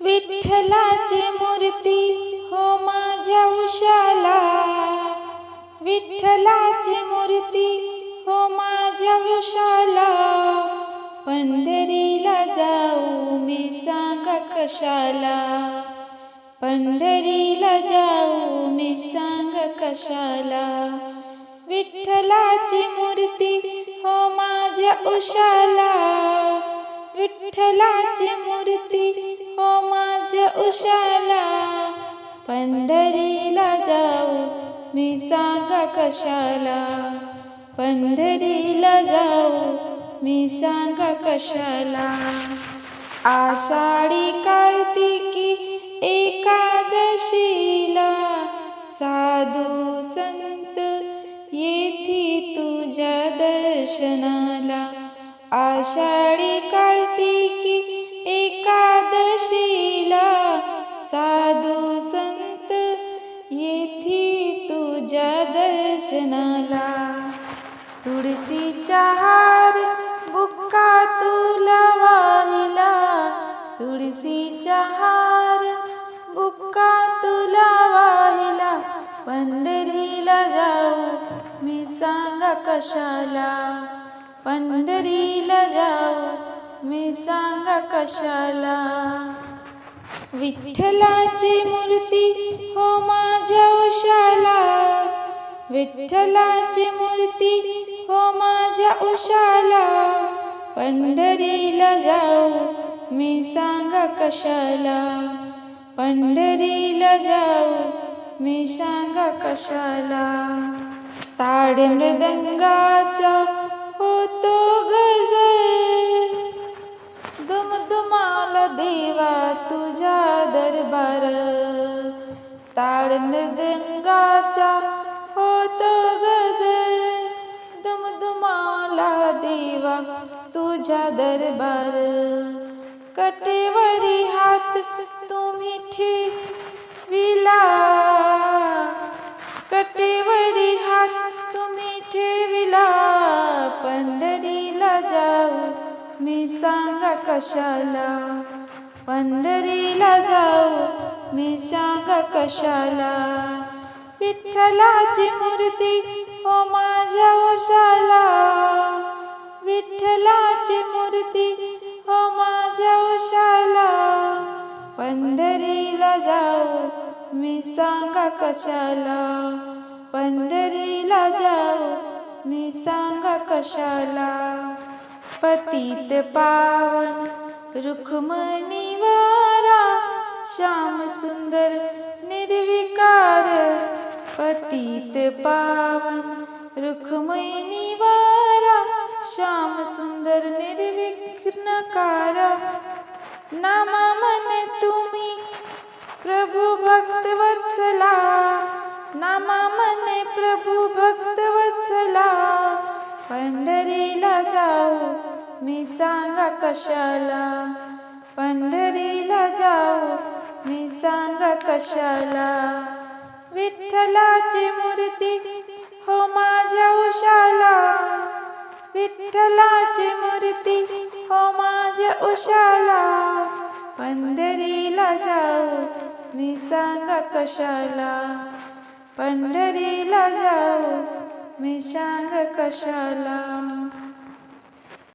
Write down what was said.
विठ्ठलाची मूर्ती हो माझ्या उशाला. विठ्ठलाची मूर्ती हो माझ्या उशाला. पंढरीला जाऊ मी सांगा कशाला. पंढरीला जाऊ मी सांग कशाला. विठ्ठलाची मूर्ती हो माझ्या उशाला. विठ्ठलाची मूर्ती माझ्या पंढरीला जाऊ. मी सांगा कशाला पंढरीला जाऊ. मी सांगा कशाला. आषाढी कार्तिकी एकादशीला साधू संत येथी तुझ्या दर्शनाला. आषाढी का दर्शनाला तुळशीचा हार बुक्का तुला वाहिला. तुळशीचा हार बुक्का तुला वाहिला. पंढरीला जाऊ मी सांगा कशाला. पंढरीला जाऊ मी सांगा कशाला. विठ्ठलाची मूर्ती हो माझ्या उशाला विठ्ठलाची मूर्ती हो माझ्या उशाला. पंढरीला जाऊ मी सांगा कशाला. पंढरीला जाऊ मी सांगा कशाला. ताडे मृदंगाचा होतो गजर. दुमदुमाला देवा तुझ्या दरबार. ताड मृदंगाचा तुझा दरबार. कटेवरी हात तुम्ही ठेविला. कटेवरी हात तुम्ही ठेविला. पंढरीला जाऊ मी सांगा कशाला. पंढरीला जाऊ मी सांगा कशाला. विठ्ठलाची मूर्ती हो माझ्या ओशाला विठ्ठलाची मूर्ती हो माझ्या उशाला. पंढरीला जाऊ मी सांगा कशाला. पंढरीला जाऊ मी सांगा कशाला. पतित पावन रुक्मणी वारा श्याम सुंदर निर्विकार. पतित पावन रुक्मिणी वारा श्याम सुंदर निर्विघ्नकार नामा मन तुम्ही प्रभू भक्त वत्सला नामा मन प्रभू भक्त वत्सला पंढरीला जाऊ मी सांगा कशाला? पंढरीला जाऊ मी सांगा कशाला? विठ्ठलाची मूर्ती हो माझ्या उशाला. विठ्ठलाची मूर्ती हो माझ्या उशाला. पंढरीला जाऊ मी सांगा कशाला. पंढरीला जाऊ मी सांग कशाला.